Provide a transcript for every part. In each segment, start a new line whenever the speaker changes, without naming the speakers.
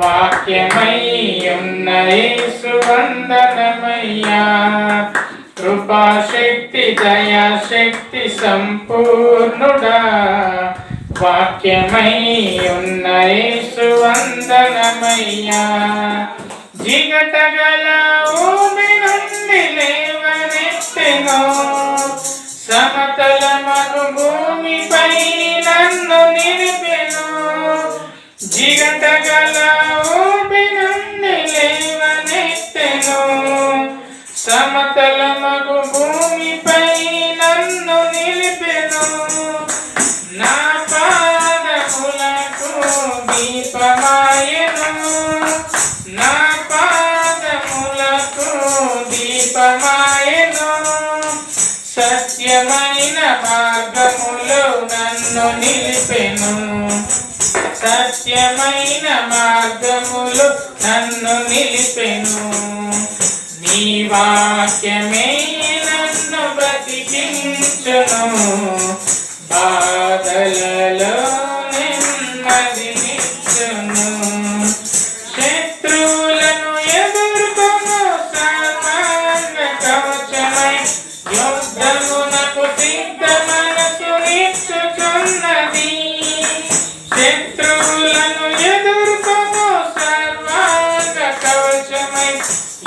వాక్యమై ఉన్న కృపాశక్తి దయాశక్తి సంపూర్ణుడా వాక్యమయ్యున్న సువందనమయ్యా యేసు వందనమయ్యా జిగటగల ఊమి నుండి లేవనెత్తెను సమతల మను భూమిపై నన్ను నిలిపే జిగటగల ఊపి నుండి సమతల మగు భూమిపై నన్ను నిలిపెను. నా పాదములకు దీపమాయను. నా పాదములకు దీపమాయను. సత్యమైన మార్గములో నన్ను నిలిపెను. సత్యమైన మార్గములు నన్ను నిలిపెను. నీ వాక్యమే నన్ను బ్రతికించును. బాధలలో నెమ్మదినిచ్చును శత్రువులను ఎదుర్కొను సామాన్య కవచమై యుద్ధము శత్రువులను ఎదుర్కొను సర్వాంగ కవచమై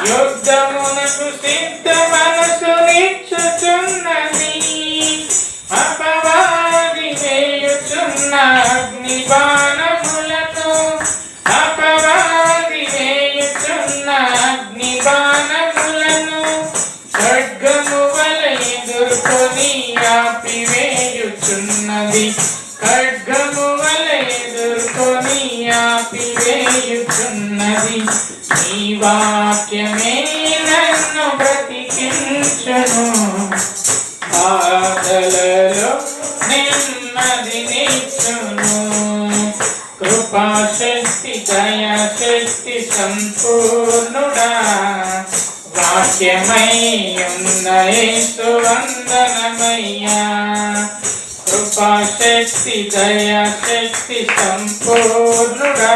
యుద్ధమునకు సిద్ధ మనసు నిచ్చుచున్నది అపవాది వేయుచున్న అగ్ని బాణములతో అపవాది వేయుచున్న అగ్ని బాణములను ఖడ్గము వల ఎదుర్కొని ఆపివేయుచున్నది. ఖడ్గ ఎదుర్కొని ఆపివేయుచున్నది. ఈ వాక్యమే నన్ను బ్రతికించును. బాధలలో నెమ్మది నెమ్మదినిచ్చును కృపాశక్తి దయాశక్తి సంపూర్ణుడా. వాక్యమై ఉన్న వందనమయ్యా. కృపాశక్తి దయాశక్తి సంపూర్ణుడా.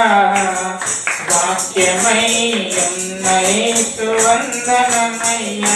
వాక్యమై ఉన్న యేసు వందనమయ్యా.